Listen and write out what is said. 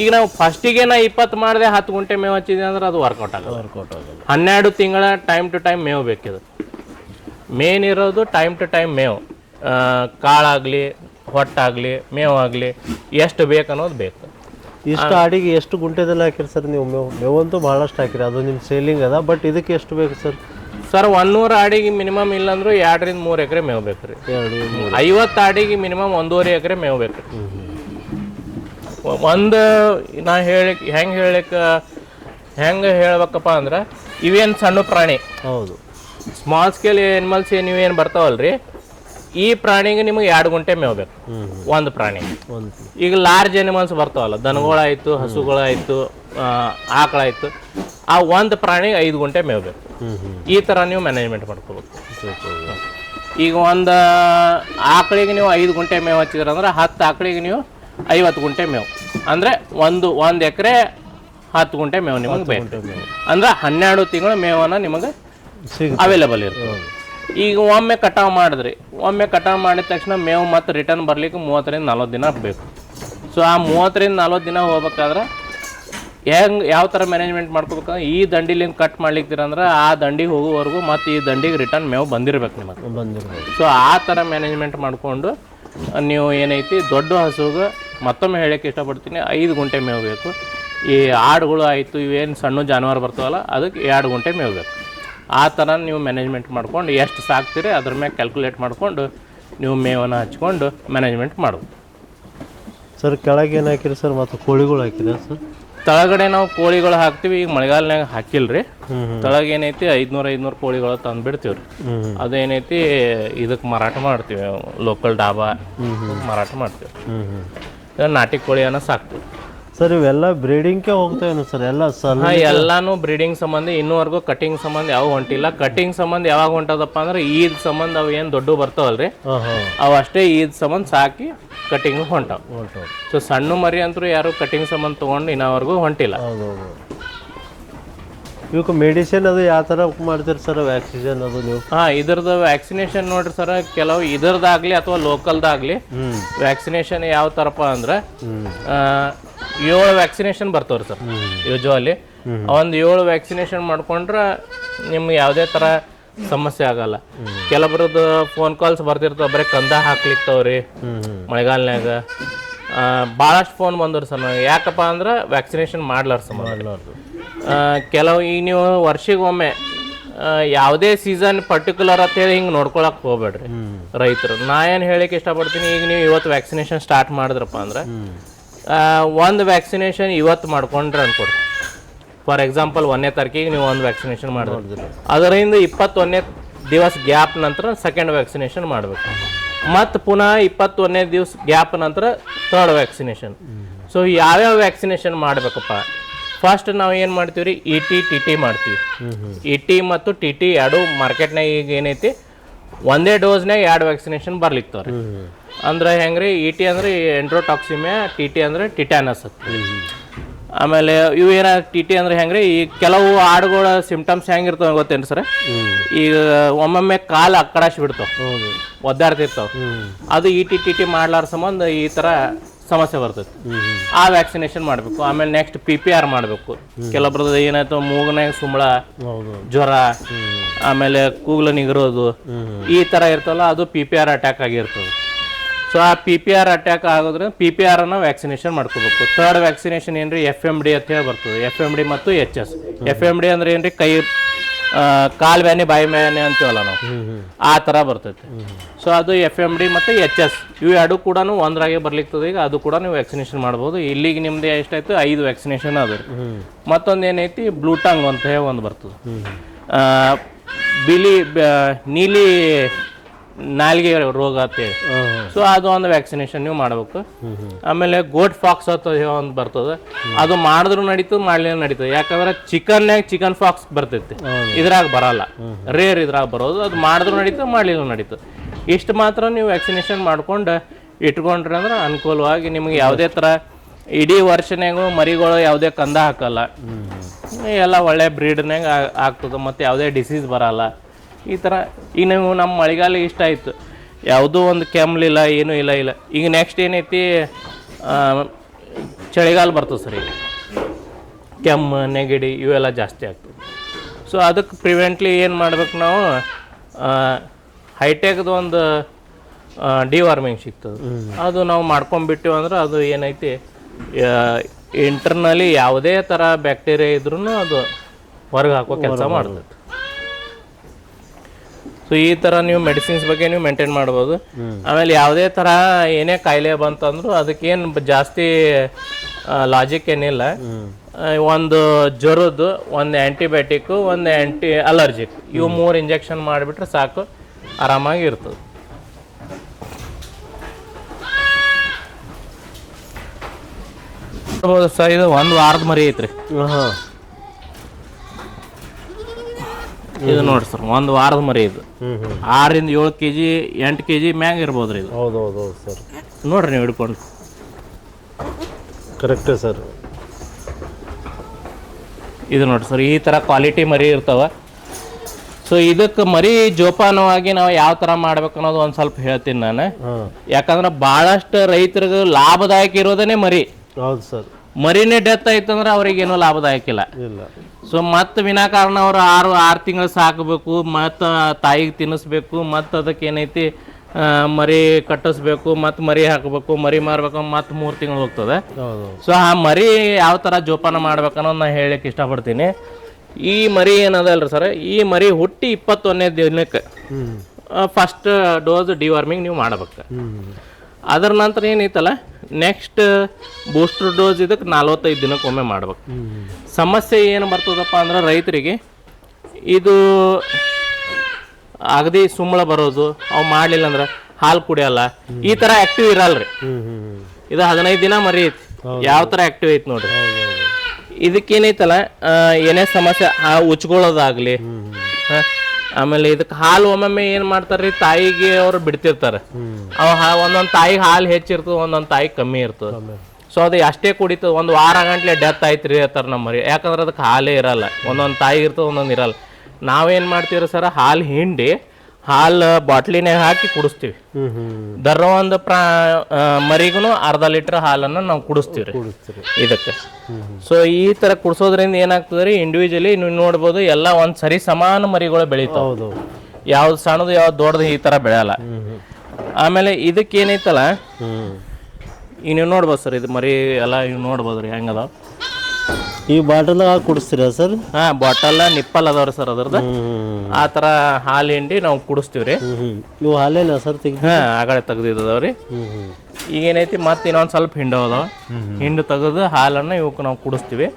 ಈಗ ನಾವು ಫಸ್ಟಿಗೆ ನಾ ಇಪ್ಪತ್ತು ಮಾಡಿದೆ ಹತ್ತು ಗುಂಟೆ ಮೇವು ಹಚ್ಚಿದೆ ಅಂದ್ರೆ ಅದು ವರ್ಕೌಟ್ ಆಗೋದು. ವರ್ಕೌಟ್ ಆಗಲ್ಲ ಹನ್ನೆರಡು ತಿಂಗಳ ಟೈಮ್ ಟು ಟೈಮ್ ಮೇವು ಬೇಕಿದೆ. ಮೇನ್ ಇರೋದು ಟೈಮ್ ಟು ಟೈಮ್ ಮೇವು. ಕಾಳಾಗ್ಲಿ ಹೊಟ್ಟಾಗಲಿ ಮೇವು ಆಗಲಿ ಎಷ್ಟು ಬೇಕು ಅನ್ನೋದು ಬೇಕು. ಇಷ್ಟು ಅಡಿಗೆ ಎಷ್ಟು ಗುಂಟೆದಲ್ಲಿ ಹಾಕಿರಿ ಸರ್ ನೀವು ಮೇವು? ಮೇವಂತೂ ಭಾಳಷ್ಟು ಹಾಕಿರಿ. ಅದು ನಿಮ್ಮ ಸೇಲಿಂಗ್ ಅದ ಬಟ್ ಇದಕ್ಕೆ ಎಷ್ಟು ಬೇಕು ಸರ್? ಸರ್ ಒಂದೂರು ಆಡಿಗೆ ಮಿನಿಮಮ್ ಇಲ್ಲಾಂದ್ರೂ ಎರಡರಿಂದ ಮೂರು ಎಕರೆ ಮೇವು ಬೇಕು ರೀ. ಎರಡು ಮೂರು ಐವತ್ತು ಆಡಿಗೆ ಮಿನಿಮಮ್ ಒಂದೂವರೆ ಎಕರೆ ಮೇವು ಬೇಕು ರೀ. ಒಂದು ನಾ ಹೇಳಿ ಹೆಂಗೆ ಹೇಳಕ್ಕೆ ಹೆಂಗೆ ಹೇಳ್ಬೇಕಪ್ಪ ಅಂದ್ರೆ ಇವೇನು ಸಣ್ಣ ಪ್ರಾಣಿ. ಹೌದು. ಸ್ಮಾಲ್ ಸ್ಕೇಲ್ ಎನಿಮಲ್ಸ್ ನೀವೇನು ಬರ್ತಾವಲ್ರಿ ಈ ಪ್ರಾಣಿಗೆ ನಿಮಗೆ ಎರಡು ಗುಂಟೆ ಮೇವು ಬೇಕು. ಒಂದು ಪ್ರಾಣಿ. ಒಂದು ಈಗ ಲಾರ್ಜ್ ಎನಿಮಲ್ಸ್ ಬರ್ತಾವಲ್ಲ ದನಗಳಾಯಿತು ಹಸುಗಳಾಯಿತು ಆಕಳಾಯಿತು ಆ ಒಂದು ಪ್ರಾಣಿಗೆ ಐದು ಗುಂಟೆ ಮೇವು ಬೇಕು. ಈ ಥರ ನೀವು ಮ್ಯಾನೇಜ್ಮೆಂಟ್ ಮಾಡ್ಕೋಬೇಕು. ಈಗ ಒಂದು ಆಕಳಿಗೆ ನೀವು ಐದು ಗುಂಟೆ ಮೇವು ಹಚ್ಚಿದ್ರಂದ್ರೆ ಹತ್ತು ಆಕಳಿಗೆ ನೀವು ಐವತ್ತು ಗುಂಟೆ ಮೇವು. ಅಂದರೆ ಒಂದು ಒಂದು ಎಕರೆ ಹತ್ತು ಗುಂಟೆ ಮೇವು ನಿಮಗೆ ಬೇಕು. ಅಂದ್ರೆ ಹನ್ನೆರಡು ತಿಂಗಳ ಮೇವನ್ನ ನಿಮಗೆ ಅವೈಲೇಬಲ್ ಇರ್ತದೆ ಈಗ ಒಮ್ಮೆ ಕಟಾವು ಮಾಡಿದ್ರಿ. ಒಮ್ಮೆ ಕಟಾವು ಮಾಡಿದ ತಕ್ಷಣ ಮೇವು ಮತ್ತೆ ರಿಟರ್ನ್ ಬರ್ಲಿಕ್ಕೆ ಮೂವತ್ತರಿಂದ ನಲ್ವತ್ತು ದಿನ ಬೇಕು. ಸೊ ಆ ಮೂವತ್ತರಿಂದ ನಲ್ವತ್ತು ದಿನ ಹೋಗ್ಬೇಕಾದ್ರೆ ಹೆಂಗೆ ಯಾವ ಥರ ಮ್ಯಾನೇಜ್ಮೆಂಟ್ ಮಾಡ್ಕೋಬೇಕು? ಈ ದಂಡಿಲಿಂದ ಕಟ್ ಮಾಡ್ಲಿಕ್ತೀರಂದ್ರೆ ಆ ದಂಡಿಗೆ ಹೋಗುವವರೆಗೂ ಮತ್ತು ಈ ದಂಡಿಗೆ ರಿಟರ್ನ್ ಮೇವು ಬಂದಿರ್ಬೇಕು ನಿಮಗೆ. ಬಂದಿರ್ಬೇಕು. ಸೊ ಆ ಥರ ಮ್ಯಾನೇಜ್ಮೆಂಟ್ ಮಾಡಿಕೊಂಡು ನೀವು ಏನೈತಿ ದೊಡ್ಡ ಹಸುಗೆ ಮತ್ತೊಮ್ಮೆ ಹೇಳಕ್ಕೆ ಇಷ್ಟಪಡ್ತೀನಿ ಐದು ಗುಂಟೆ ಮೇವು ಬೇಕು ಈ ಆಡುಗಳು ಆಯಿತು ಇವೇನು ಸಣ್ಣ ಜಾನುವಾರು ಬರ್ತಾವಲ್ಲ ಅದಕ್ಕೆ ಎರಡು ಗುಂಟೆ ಮೇವು ಬೇಕು ಆ ಥರ ನೀವು ಮ್ಯಾನೇಜ್ಮೆಂಟ್ ಮಾಡ್ಕೊಂಡು ಎಷ್ಟು ಸಾಕ್ತೀರಿ ಅದ್ರ ಮೇಲೆ ಕ್ಯಾಲ್ಕುಲೇಟ್ ಮಾಡಿಕೊಂಡು ನೀವು ಮೇವನ್ನು ಹಚ್ಕೊಂಡು ಮ್ಯಾನೇಜ್ಮೆಂಟ್ ಮಾಡಬೇಕು ಸರ್ ಕೆಳಗೆ ಏನು ಹಾಕಿರಿ ಸರ್ ಮತ್ತು ಕೋಳಿಗಳು ಹಾಕಿದೆ ಸರ್? ತಳಗಡೆ ನಾವು ಕೋಳಿಗಳು ಹಾಕ್ತೀವಿ ಈಗ ಮಳೆಗಾಲನಾಗ ಹಾಕಿಲ್ರಿ. ರೀ ತಳಗ ಏನೈತಿ ಐದ್ನೂರ ಐದ್ನೂರು ಕೋಳಿಗಳು ತಂದು ಬಿಡ್ತೀವಿ ರೀ ಅದೇನೈತಿ ಇದಕ್ಕೆ ಮಾರಾಟ ಮಾಡ್ತೀವಿ ಲೋಕಲ್ ಡಾಬಾ ಮಾರಾಟ ಮಾಡ್ತೀವಿ. ನಾಟಿ ಕೋಳಿಯನ್ನ ಸಾಕ್ತೀವಿ. ಸರ್ ಇವೆಲ್ಲ ಬ್ರೀಡಿಂಗ್ಗೆ ಹೋಗ್ತೇವೆ ಸರ್? ಎಲ್ಲ ಸಲ ಹಾ ಎಲ್ಲಾನು ಬ್ರೀಡಿಂಗ್ ಸಂಬಂಧ ಇನ್ನೂವರೆಗೂ ಕಟಿಂಗ್ ಸಂಬಂಧ ಯಾವ ಹೊಂಟಿಲ್ಲ. ಕಟಿಂಗ್ ಸಂಬಂಧ ಯಾವಾಗ ಹೊಂಟದಪ್ಪ ಅಂದ್ರೆ ಈದ್ ಸಂಬಂಧ ಅವು ಏನು ದೊಡ್ಡ ಬರ್ತಾವಲ್ರಿ? ಅವು ಅಷ್ಟೇ ಈದ್ ಸಂಬಂಧ ಸಾಕಿ ಕಟಿಂಗ್ ಹೊಂಟಾವ. ಸೊ ಸಣ್ಣ ಮರಿ ಅಂತೂ ಯಾರು ಕಟಿಂಗ್ ಸಂಬಂಧ ತೊಗೊಂಡು ಇನ್ನವರೆಗೂ ಹೊಂಟಿಲ್ಲ. ಹೌದು ಹೌದು ಇವಕ್ಕೆ ಮೆಡಿಸಿನ್ ಅದು ಯಾವ ಥರ ಮಾಡ್ತೀರಿ ಸರ್ ವ್ಯಾಕ್ಸಿನ್ ಅದು ನೀವು? ಹಾಂ ಇದ್ರದ್ದು ವ್ಯಾಕ್ಸಿನೇಷನ್ ನೋಡ್ರಿ ಸರ್ ಕೆಲವು ಇದರದಾಗ್ಲಿ ಅಥವಾ ಲೋಕಲ್ದಾಗಲಿ ವ್ಯಾಕ್ಸಿನೇಷನ್ ಯಾವ ಥರಪ್ಪ ಅಂದ್ರೆ ಏಳು ವ್ಯಾಕ್ಸಿನೇಷನ್ ಬರ್ತಾವ್ರಿ ಸರ್ ಯೂಶ್ವಲಿ ಒಂದು ಏಳು ವ್ಯಾಕ್ಸಿನೇಷನ್ ಮಾಡ್ಕೊಂಡ್ರೆ ನಿಮ್ಗೆ ಯಾವುದೇ ಥರ ಸಮಸ್ಯೆ ಆಗಲ್ಲ. ಕೆಲವರದ್ದು ಫೋನ್ ಕಾಲ್ಸ್ ಬರ್ತಿರ್ತಾವ ಬರೀ ಕಂದ ಹಾಕ್ಲಿಕ್ತಾವ್ರಿ ಮಳೆಗಾಲನ್ಯಾಗ. ಭಾಳಷ್ಟು ಫೋನ್ ಬಂದರು ಸರ್ ನನಗೆ ಯಾಕಪ್ಪ ಅಂದ್ರೆ ವ್ಯಾಕ್ಸಿನೇಷನ್ ಮಾಡ್ಲಾರ ಸರ್ ಕೆಲವು ಈಗ ನೀವು ವರ್ಷಿಗೊಮ್ಮೆ ಯಾವುದೇ ಸೀಸನ್ ಪರ್ಟಿಕ್ಯುಲರ್ ಅಂತ ಹೇಳಿ ಹಿಂಗೆ ನೋಡ್ಕೊಳಕ್ ಹೋಗ್ಬೇಡ್ರಿ. ರೈತರು. ನಾ ಏನು ಹೇಳಕ್ಕೆ ಇಷ್ಟಪಡ್ತೀನಿ ಈಗ ನೀವು ಇವತ್ತು ವ್ಯಾಕ್ಸಿನೇಷನ್ ಸ್ಟಾರ್ಟ್ ಮಾಡಿದ್ರಪ್ಪ ಅಂದ್ರೆ ಒಂದು ವ್ಯಾಕ್ಸಿನೇಷನ್ ಇವತ್ತು ಮಾಡ್ಕೊಂಡ್ರೆ ಅನ್ಕೊಡ್ರಿ ಫಾರ್ ಎಕ್ಸಾಂಪಲ್ ಒಂದನೇ ತಾರೀಕಿಗೆ ನೀವು ಒಂದು ವ್ಯಾಕ್ಸಿನೇಷನ್ ಮಾಡಿದ್ರಿ ಅದರಿಂದ ಇಪ್ಪತ್ತೊಂದನೇ ದಿವಸ ಗ್ಯಾಪ್ ನಂತರ ಸೆಕೆಂಡ್ ವ್ಯಾಕ್ಸಿನೇಷನ್ ಮಾಡಬೇಕು. ಮತ್ತು ಪುನಃ ಇಪ್ಪತ್ತೊಂದನೇ ದಿವಸ ಗ್ಯಾಪ್ ನಂತರ ಥರ್ಡ್ ವ್ಯಾಕ್ಸಿನೇಷನ್ ಸೊ ಯಾವ್ಯಾವ ವ್ಯಾಕ್ಸಿನೇಷನ್ ಮಾಡಬೇಕಪ್ಪ? ಫಸ್ಟ್ ನಾವು ಏನು ಮಾಡ್ತೀವಿ ರೀ ಇ ಟಿ ಟಿ ಟಿ ಮಾಡ್ತೀವಿ ಇ ಟಿ ಮತ್ತು ಟಿ ಟಿ ಎರಡು ಮಾರ್ಕೆಟ್ನಾಗ ಈಗ ಏನೈತಿ? ಒಂದೇ ಡೋಸ್ನಾಗ ಎರಡು ವ್ಯಾಕ್ಸಿನೇಷನ್ ಬರ್ಲಿಕ್ತವ್ರಿ ಅಂದ್ರೆ ಹೆಂಗ್ರಿ ಇ ಟಿ ಅಂದ್ರೆ ಎಂಟ್ರೋಟಾಕ್ಸಿಮೆ ಟಿ ಟಿ ಅಂದ್ರೆ ಟಿಟ್ಯಾನಸ್ ಆಮೇಲೆ ಇವು ಏನ ಟಿ ಟಿ ಅಂದ್ರೆ ಹೆಂಗ್ರಿ ಈ ಕೆಲವು ಆಡುಗಳ ಸಿಂಪ್ಟಮ್ಸ್ ಹೆಂಗಿರ್ತಾವ ಗೊತ್ತೇನು ಸರ್? ಈಗ ಒಮ್ಮೊಮ್ಮೆ ಕಾಲು ಅಕ್ಕಡಾಶ್ ಬಿಡ್ತಾವ ಒದ್ದಾಡ್ತಿರ್ತಾವ. ಅದು ಇ ಟಿ ಟಿ ಟಿ ಮಾಡ್ಲಾರ ಸಂಬಂಧ ಈ ಥರ ಸಮಸ್ಯೆ ಬರ್ತೈತಿ ಆ ವ್ಯಾಕ್ಸಿನೇಷನ್ ಮಾಡಬೇಕು. ಆಮೇಲೆ ನೆಕ್ಸ್ಟ್ ಪಿ ಪಿ ಆರ್ ಮಾಡಬೇಕು. ಕೆಲವೊಬ್ರದ್ದು ಏನಾಯ್ತು ಮೂಗನಾಗ ಸುಂಬಳ ಜ್ವರ ಆಮೇಲೆ ಕೂಗ್ಲ ನಿಗಿರೋದು. ಈ ಥರ ಇರ್ತಲ್ಲ ಅದು ಪಿ ಪಿ ಆರ್ ಅಟ್ಯಾಕ್ ಆಗಿರ್ತದೆ. ಸೊ ಆ ಪಿ ಪಿ ಆರ್ ಅಟ್ಯಾಕ್ ಆಗೋದ್ರೆ ಪಿ ಪಿ ಆರ್ ಅನ್ನ ವ್ಯಾಕ್ಸಿನೇಷನ್ ಮಾಡ್ಕೋಬೇಕು. ಥರ್ಡ್ ವ್ಯಾಕ್ಸಿನೇಷನ್ ಏನ್ರಿ ಎಫ್ ಎಂ ಡಿ ಅಂತ ಹೇಳಿ ಬರ್ತದೆ. ಎಫ್ ಎಂ ಡಿ ಮತ್ತು H S F M D ಅಂದ್ರೆ ಏನ್ರಿ ಕೈ ಕಾಲ್ ಬ್ಯಾನೆ ಬಾಯಿ ಬ್ಯಾನೆ ಅಂತೀವಲ್ಲ ನಾವು? ಆ ಥರ ಬರ್ತೈತೆ. ಸೊ ಅದು ಎಫ್ ಎಂ ಡಿ ಮತ್ತು ಎಚ್ ಎಸ್ ಇವು ಎರಡು ಕೂಡ ಒಂದ್ರಾಗೆ ಬರ್ಲಿಕ್ತದೆ. ಈಗ ಅದು ಕೂಡ ನೀವು ವ್ಯಾಕ್ಸಿನೇಷನ್ ಮಾಡ್ಬೋದು. ಇಲ್ಲಿಗೆ ನಿಮ್ದು ಎಷ್ಟಾಯ್ತು? ಐದು ವ್ಯಾಕ್ಸಿನೇಷನ್ ಅದ ಮತ್ತೊಂದು ಏನೈತಿ? ಬ್ಲೂಟಂಗ್ ಅಂತ ಹೇಳಿ ಒಂದು ಬರ್ತದೆ. ಬಿಳಿ ನೀಲಿ ನಾಲಿಗೆ ರೋಗ ಅಂತೇಳಿ ಸೊ ಅದು ಒಂದು ವ್ಯಾಕ್ಸಿನೇಷನ್ ನೀವು ಮಾಡಬೇಕು. ಆಮೇಲೆ ಗೋಟ್ ಫಾಕ್ಸ್ ಅಂತ ಒಂದು ಬರ್ತದೆ. ಅದು ಮಾಡಿದ್ರು ನಡೀತು ಮಾಡ್ಲಿಲ್ಲ ನಡೀತದೆ ಯಾಕಂದ್ರೆ ಚಿಕನ್ಯಾಗ ಚಿಕನ್ ಫಾಕ್ಸ್ ಬರ್ತೈತಿ. ಇದ್ರಾಗ ಬರಲ್ಲ. ರೇರ್ ಇದ್ರಾಗ ಬರೋದು. ಅದು ಮಾಡಿದ್ರು ನಡೀತದೆ ಮಾಡ್ಲಿಲ್ಲ ನಡೀತದೆ ಇಷ್ಟು ಮಾತ್ರ ನೀವು ವ್ಯಾಕ್ಸಿನೇಷನ್ ಮಾಡ್ಕೊಂಡು ಇಟ್ಕೊಂಡ್ರಿ ಅಂದ್ರೆ ಅನುಕೂಲವಾಗಿ ನಿಮ್ಗೆ ಯಾವುದೇ ಥರ ಇಡೀ ವರ್ಷನ್ಯಾಗೂ ಮರಿಗಳು ಯಾವುದೇ ಕಂದ ಹಾಕಲ್ಲ. ಎಲ್ಲ ಒಳ್ಳೆ ಬ್ರೀಡ್ನಾಗ ಆಗ್ತದೆ. ಮತ್ತೆ ಯಾವುದೇ ಡಿಸೀಸ್ ಬರಲ್ಲ. ಈ ಥರ ಈಗ ನೀವು ನಮ್ಮ ಮಳೆಗಾಲ ಇಷ್ಟ ಆಯಿತು. ಯಾವುದೂ ಒಂದು ಕೆಮ್ಮಲಿಲ್ಲ ಏನೂ ಇಲ್ಲ ಇಲ್ಲ. ಈಗ ನೆಕ್ಸ್ಟ್ ಏನೈತಿ ಚಳಿಗಾಲ ಬರ್ತದೆ ಸರ್ ಈಗ. ಕೆಮ್ಮು ನೆಗಡಿ ಇವೆಲ್ಲ ಜಾಸ್ತಿ ಆಗ್ತದೆ. ಸೊ ಅದಕ್ಕೆ ಪ್ರಿವೆಂಟ್ಲಿ ಏನು ಮಾಡ್ಬೇಕು ನಾವು ಹೈಟೆಕ್ದು ಒಂದು ಡಿವಾರ್ಮಿಂಗ್ ಸಿಗ್ತದೆ ಅದು ನಾವು ಮಾಡ್ಕೊಂಡ್ಬಿಟ್ಟಿವಿ ಅಂದ್ರೆ ಅದು ಏನೈತಿ ಇಂಟರ್ನಲಿ ಯಾವುದೇ ಥರ ಬ್ಯಾಕ್ಟೀರಿಯಾ ಇದ್ರೂ ಅದು ಹೊರಗೆ ಹಾಕೋ ಕೆಲಸ ಮಾಡ್ತದೆ. ಸೊ ಈ ಥರ ನೀವು ಮೆಡಿಸಿನ್ಸ್ ಬಗ್ಗೆ ನೀವು ಮೇಂಟೈನ್ ಮಾಡ್ಬೋದು ಆಮೇಲೆ ಯಾವುದೇ ಥರ ಏನೇ ಕಾಯಿಲೆ ಬಂತಂದ್ರು ಅದಕ್ಕೇನು ಜಾಸ್ತಿ ಲಾಜಿಕ್ ಏನಿಲ್ಲ. ಒಂದು ಜ್ವರದ್ದು ಒಂದು ಆ್ಯಂಟಿಬಯೋಟಿಕ್ಕು ಒಂದು ಆ್ಯಂಟಿ ಅಲರ್ಜಿಕ್ ಇವು ಮೂರು ಇಂಜೆಕ್ಷನ್ ಮಾಡಿಬಿಟ್ರೆ ಸಾಕು ಆರಾಮಾಗಿ ಇರ್ತದೆ. ಸರ್ ಇದು ಒಂದು ವಾರದ ಮರಿ ಐತ್ರಿ ಹಾಂ ಇದು ನೋಡ್ರಿ ಸರ್ ಒಂದು ವಾರದ ಮರಿ ಇದು. ಆರಿಂದ ಏಳು ಕೆ ಜಿ ಎಂಟು ಕೆ ಜಿ ಮ್ಯಾಗ ಇರ್ಬೋದು ಇದು. ಹೌದು ಹೌದು ಹೌದು ಸರ್. ನೋಡ್ರಿ ನೀವು ಹಿಡ್ಕೊಂಡು. Correct sir. ಇದು ನೋಡ್ರಿ ಸರ್ ಈ ಥರ ಕ್ವಾಲಿಟಿ ಮರಿ ಇರ್ತಾವ. ಸೊ ಇದಕ್ಕೆ ಮರಿ ಜೋಪಾನವಾಗಿ ನಾವು ಯಾವ ಥರ ಮಾಡ್ಬೇಕು ಅನ್ನೋದು ಒಂದು ಸ್ವಲ್ಪ ಹೇಳ್ತೀನಿ ನಾನು. ಯಾಕಂದ್ರೆ ಭಾಳಷ್ಟು ರೈತರಿಗೆ ಲಾಭದಾಯಕ ಇರೋದೇ ಮರಿ. ಹೌದು ಸರ್. ಮರಿನೇ ಡೆತ್ ಆಯ್ತಂದ್ರೆ ಅವ್ರಿಗೇನೂ ಲಾಭದಾಯಕ ಇಲ್ಲ. ಸೊ ಮತ್ತೆ ವಿನಾಕಾರಣ ಅವ್ರು ಆರು ಆರು ತಿಂಗಳು ಸಾಕಬೇಕು ಮತ್ತು ತಾಯಿಗೆ ತಿನ್ನಿಸ್ಬೇಕು ಮತ್ತು ಅದಕ್ಕೆ ಏನೈತಿ ಮರಿ ಕಟ್ಟಿಸ್ಬೇಕು ಮತ್ತು ಮರಿ ಹಾಕಬೇಕು ಮರಿ ಮಾರ್ಬೇಕು ಮತ್ತು ಮೂರು ತಿಂಗಳು ಹೋಗ್ತದೆ. ಸೊ ಆ ಮರಿ ಯಾವ ಥರ ಜೋಪಾನ ಮಾಡ್ಬೇಕು ಅನ್ನೋದು ನಾನು ಹೇಳಕ್ಕೆ ಇಷ್ಟಪಡ್ತೀನಿ. ಈ ಮರಿ ಏನದಲ್ರಿ ಸರ್? ಈ ಮರಿ ಹುಟ್ಟಿ ಇಪ್ಪತ್ತೊಂದನೇ ದಿನಕ್ಕೆ ಫಸ್ಟ್ ಡೋಸ್ ಡಿವಾರ್ಮಿಂಗ್ ನೀವು ಮಾಡ್ಬೇಕು. ಅದರ ನಂತರ ಏನೈತಲ್ಲ? ನೆಕ್ಸ್ಟ್ ಬೂಸ್ಟರ್ ಡೋಸ್ ಇದಕ್ಕೆ ನಲ್ವತ್ತೈದು ದಿನಕ್ಕೊಮ್ಮೆ ಮಾಡ್ಬೇಕು. ಸಮಸ್ಯೆ ಏನು ಬರ್ತದಪ್ಪ ಅಂದ್ರೆ ರೈತರಿಗೆ ಇದು ಅಗದಿ ಸುಮ್ಮಳ ಬರೋದು ಅವು ಮಾಡಲಿಲ್ಲ ಅಂದ್ರೆ ಹಾಲು ಕುಡಿಯಲ್ಲ. ಈ ಥರ ಆ್ಯಕ್ಟಿವ್ ಇರಲ್ರಿ. ಇದು ಹದಿನೈದು ದಿನ ಮರಿ ಐತಿ ಯಾವ ಥರ ಆ್ಯಕ್ಟಿವ್ ಐತಿ ನೋಡ್ರಿ. ಇದಕ್ಕೇನೈತಲ್ಲ ಏನೇ ಸಮಸ್ಯೆ ಆ ಉಚ್ಕೊಳ್ಳೋದಾಗ್ಲಿ? ಆಮೇಲೆ ಇದಕ್ಕೆ ಹಾಲು ಒಮ್ಮೊಮ್ಮೆ ಏನು ಮಾಡ್ತಾರ್ರಿ? ತಾಯಿಗೆ ಅವ್ರು ಬಿಡ್ತಿರ್ತಾರೆ. ಅವ ಒಂದೊಂದ್ ತಾಯಿಗೆ ಹಾಲು ಹೆಚ್ಚಿರ್ತದೆ ಒಂದೊಂದ್ ತಾಯಿ ಕಮ್ಮಿ ಇರ್ತದ. ಸೊ ಅದು ಅಷ್ಟೇ ಕುಡಿತದೆ ಒಂದು ವಾರ ಗಂಟ್ಲೆ ಡೆತ್ ಆಯ್ತು ರೀ ಅಂತಾರೆ ನಮ್ಮ ಮರಿ ಯಾಕಂದ್ರೆ ಅದಕ್ಕೆ ಹಾಲೇ ಇರಲ್ಲ. ಒಂದೊಂದು ತಾಯಿ ಇರ್ತದೆ ಒಂದೊಂದು ಇರಲ್ಲ. ನಾವೇನು ಮಾಡ್ತೀವಿ ಸರ್? ಹಾಲು ಹಿಂಡಿ ಹಾಲು ಬಾಟ್ಲಿನಾಗ ಹಾಕಿ ಕುಡಿಸ್ತೀವಿ. ದರ ಒಂದು ಪ್ರಾ ಮರಿಗೂ ಅರ್ಧ ಲೀಟರ್ ಹಾಲನ್ನು ನಾವು ಕುಡಿಸ್ತೀವಿ ರೀ ಇದಕ್ಕೆ. ಸೊ ಈ ಥರ ಕುಡಿಸೋದ್ರಿಂದ ಏನಾಗ್ತದೆ ರೀ ಇಂಡಿವಿಜುವಲಿ ನೀವು ನೋಡ್ಬೋದು ಎಲ್ಲ ಒಂದು ಸರಿ ಸಮಾನ ಮರಿಗಳು ಬೆಳೀತಾವ. ಯಾವ್ದು ಸಣ್ಣದು ಯಾವ್ದು ದೊಡ್ಡದು ಈ ಥರ ಬೆಳೆಯಲ್ಲ. ಆಮೇಲೆ ಇದಕ್ಕೆ ಏನೈತಲ್ಲ ಈಗ ನೀವು ನೋಡ್ಬೋದು ಸರ್ ಇದು ಮರಿ ಎಲ್ಲ ಇವು ನೋಡ್ಬೋದು ರೀ ಹೆಂಗದ ಈ ಬಾಟಲ್ದಾಗ ಹಾಕಿ ಕುಡಿಸ್ತೀರಾ ಸರ್? ಹಾ ಬಾಟಲ್ ನಿಪ್ಪಲ್ ಅದಾವ್ರಿ ಸರ್ ಅದ್ರದ್ದು. ಆ ಥರ ಹಾಲು ಹಿಂಡಿ ನಾವು ಕುಡಿಸ್ತೀವಿ ರೀ ಇವು ಹಾಲೇನ ಸರ್ ತೆಗಿ ಹಾಂ ಆಗಡೆ ತೆಗ್ದಿದ್ದದವ್ರಿ. ಹ್ಞೂ ಹ್ಞೂ ಈಗ ಏನೈತಿ ಮತ್ತೆ ಇನ್ನೊಂದು ಸ್ವಲ್ಪ ಹಿಂಡು ಅದಾವ. ಹಿಂಡು ತೆಗೆದು ಹಾಲನ್ನು ಇವಕ್ಕೆ ನಾವು ಕುಡಿಸ್ತೀವಿ.